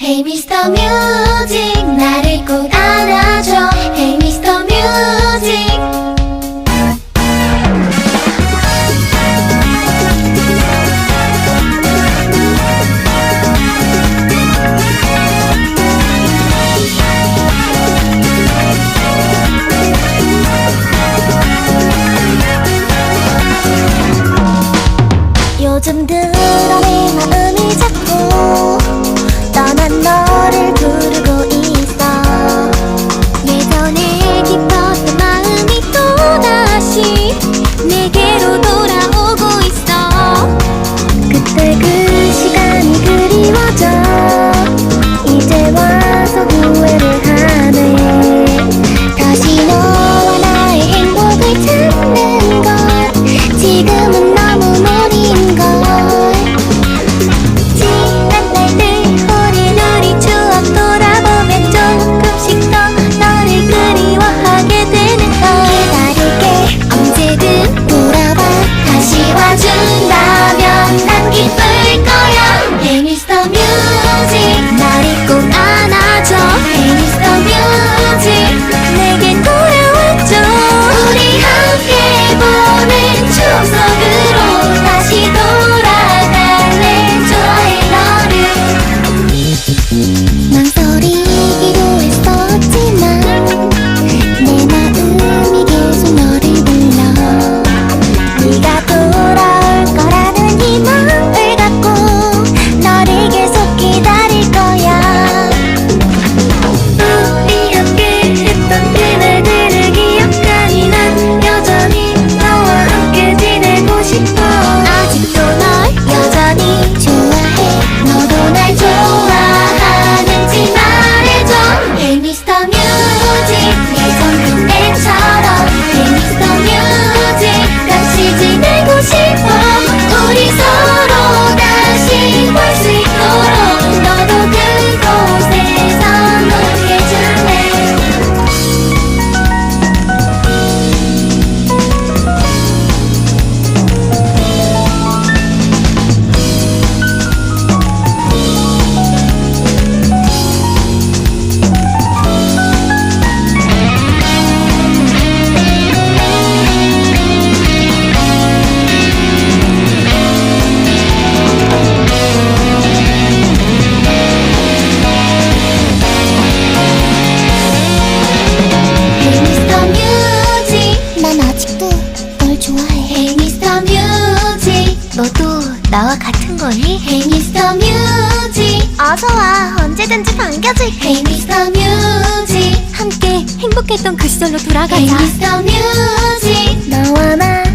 Hey Mr. Music 나를 꼭 안아줘 Hey Mr. Music 요즘 들 나와 같은 거니? Hey Mr. Music 어서와 언제든지 반겨줄게 Hey Mr. Music 함께 행복했던 그 시절로 돌아가자 Hey Mr. Music 너와 나